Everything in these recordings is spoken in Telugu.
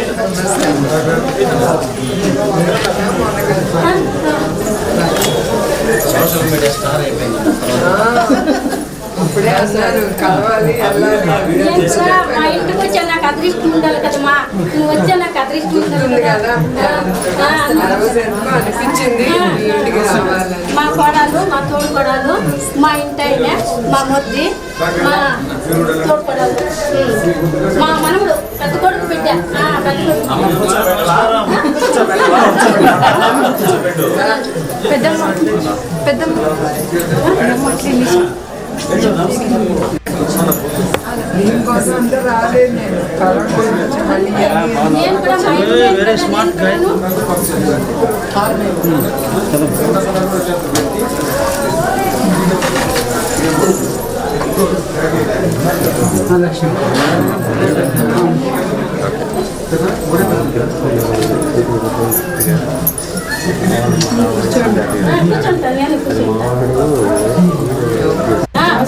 నమస్తే ఇప్పుడే అన్నారు కలవాలి వెళ్ళాలి నేను కూడా మా ఇంటికి వచ్చా నాకు అదృష్టం ఉండాలి కదమ్మా. నువ్వు వచ్చా నాకు అదృష్టం ఉండాలి కదా. అనిపించింది. మా కోడలు మా తోడు కోడలు మా ఇంటి ఆయన మా మొద్ది మా తోడు కోడలు మా మనముడు పెద్ద కొడుకు బిడ్డ ఆ, పెద్ద కొడుకు పెద్దమ్మ పెద్దమ్మ దీనికోసం అంటే రాలేదు నేను 아,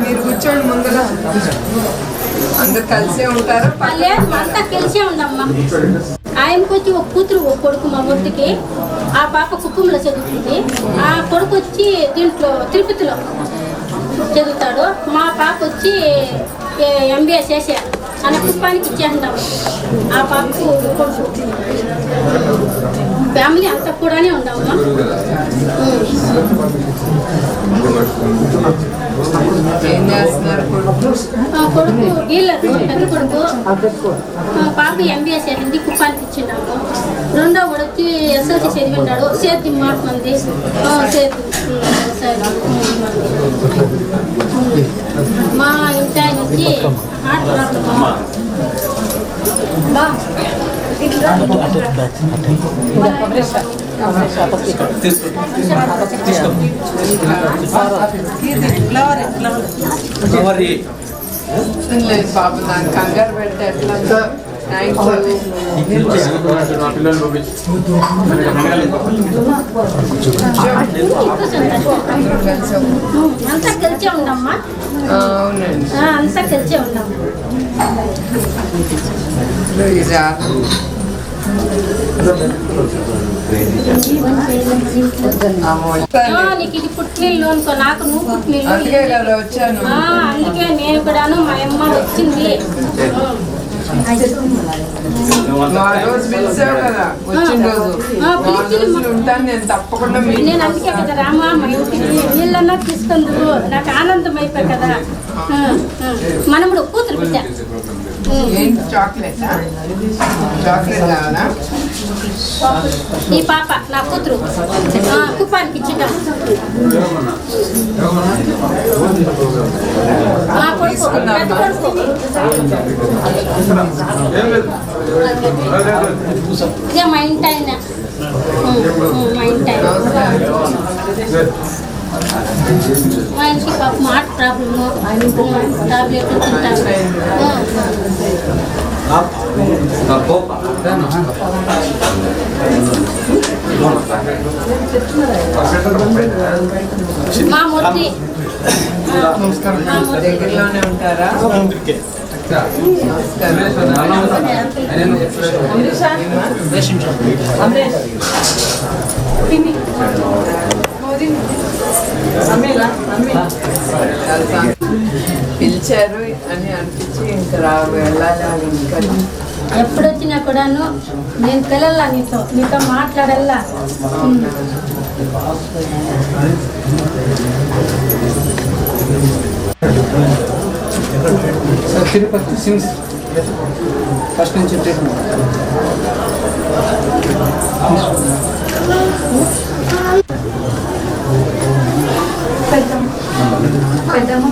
మీరు కూర్చోండి ముందర అందరు కలిసే ఉంటారా అంతా కలిసే ఉండమ్మా ఆయనకు వచ్చి ఒక కూతురు ఒక కొడుకు మా మొద్దుకి ఆ పాప కుప్పంలో చదువుతుంది ఆ కొడుకు వచ్చి దీంట్లో తిరుపతిలో చదువుతాడు మా పాప వచ్చి ఎంబీఏ చేశారు ఆయన కుప్పానికి ఇచ్చేస్తాము ఆ పాపకు ఫ్యామిలీ అంతా కూడానే ఉండమ్మా కొడుకు ఆ డీలర్ పెద్ద కొడుకు పాప ఎంబీఏ చేసింది కుప్పానికి ఇచ్చినాము రెండో కొడుకు ఎస్ఎల్సి ఎస్ఎల్సీ చదివినాడు సేద్యం మారుతుంది సేద్యం సరే. మా ఇంటి లేదు పాప నాకు కంగారు పెడితే ఎట్లా? అంతా కలిసే ఉండమ్మా అంతా కలిసే. ఆ, నీకు ఇది పుట్టినిల్లు అనుకో నాకు నువ్వు పుట్టినిల్లు అందుకే నేను కూడాను మా అమ్మ వచ్చింది. రోజు పిలిచావు కదా వచ్చిన రోజు ఉంటాను నేను తప్పకుండా నేను అందుకే కదా రామా మా ఇంటికి నాకు ఆనందం అయిపోయి కదా మనముడు కూతురు బిడ్డ చాక్లెట్ చాక్లెట్ కావాలా ఈ పాప నా కూతురు కుప్పానికి ఇచ్చిద్దాం నా కొడుకు పెద్ద కొడుకు ఇక మా ఇంటి ఆయన మా ఇంటి ఆయన మా ఇంటికి పాప మాట ప్రాబ్లము టాబ్లెట్లు తింటాను నమస్కారం దగ్గరలోనే ఉంటారా పిలిచారు అని అనిపించి ఇంకా రా వెళ్ళాలి ఇంకా ఎప్పుడు వచ్చినా కూడాను నేను పిల్లల్లా నీతో నీతో మాట్లాడల్లా. తిరుపతి సిమ్స్ ఫస్ట్ నుంచి ట్రీట్మెంట్ పెద్దమ్మ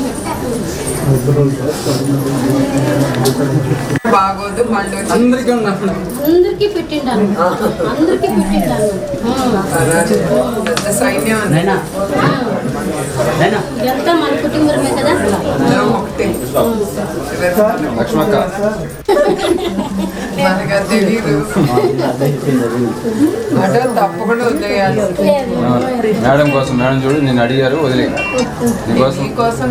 బాగోదు మళ్ళీ అందరికీ అందరికీ సైన్యం ఇదంతా మన కుటుంబమే కదా? ఒకటే. లక్ష్మక్క. అంటే తప్పకుండా వదిలేయాలి. మేడం కోసం మేడం చూడు నేను అడిగారు వదిలే. నీకోసం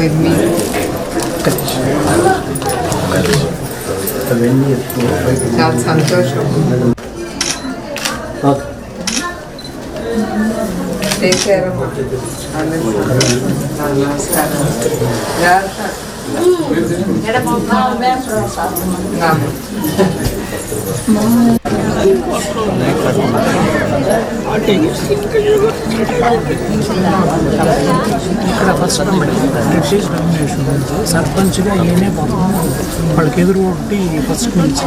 with me. ఇది మీకు. చాలా సంతోషం టేక్ కేర్ అమ్మా. అందరికీ నమస్కారం జాగ్రత్త. రామ్మా. ఇక్కడ బ్రిటిష్ డామినేషన్ నుంచి సర్పంచ్గా ఈయనే పాపం వాళ్ళకి ఎదురు ఒకటి ఫస్ట్ నుంచి.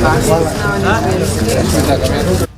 బాగా చేస్తున్నామని తెలిసి